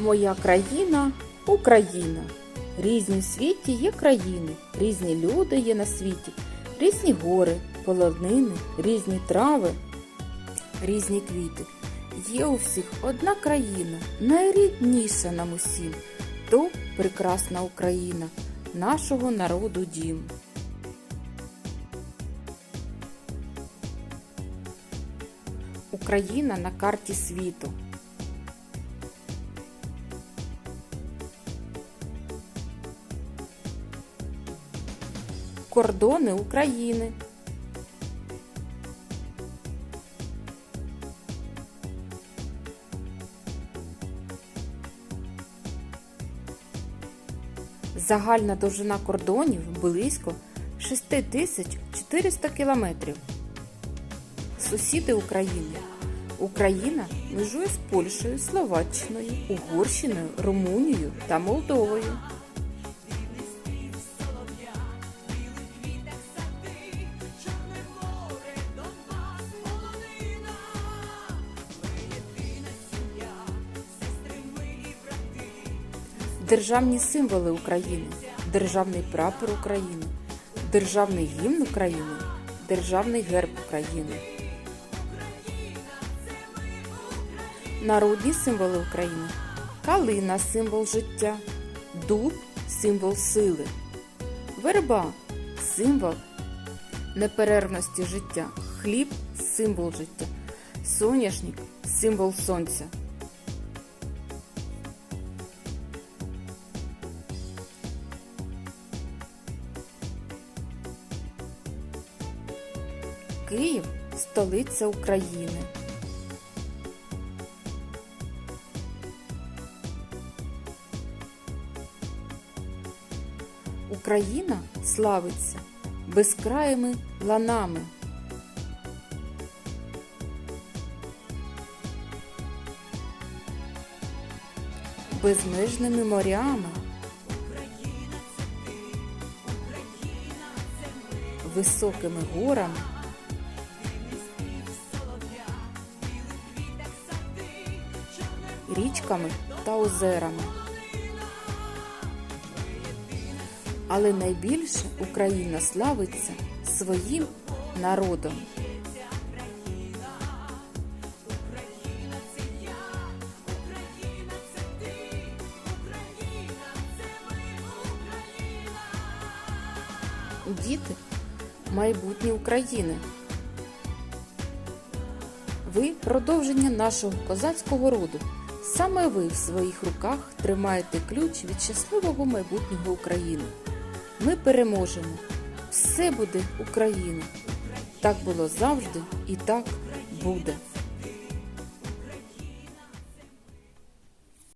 Моя країна Україна. Різні в світі є країни, різні люди є на світі, різні гори, полонини, різні трави, різні квіти. Є у всіх одна країна, найрідніша нам усім. То прекрасна Україна, нашого народу дім. Україна на карті світу. Кордони України. Загальна довжина кордонів близько 6400 кілометрів. Сусіди України. Україна межує з Польщею, Словаччиною, Угорщиною, Румунією та Молдовою. Державні символи України, Державний прапор України, Державний гімн України, Державний герб України. Народні символи України. Калина символ життя, дуб символ сили, верба символ неперервності життя, хліб символ життя, соняшник символ сонця. Київ столиця України. Україна славиться безкраїми ланами. Безмежними морями. Високими горами. Річками та озерами. Але найбільше Україна славиться своїм народом. Діти майбутнє України. Ви продовження нашого козацького роду. Саме ви в своїх руках тримаєте ключ від щасливого майбутнього України. Ми переможемо. Все буде Україна. Так було завжди і так буде.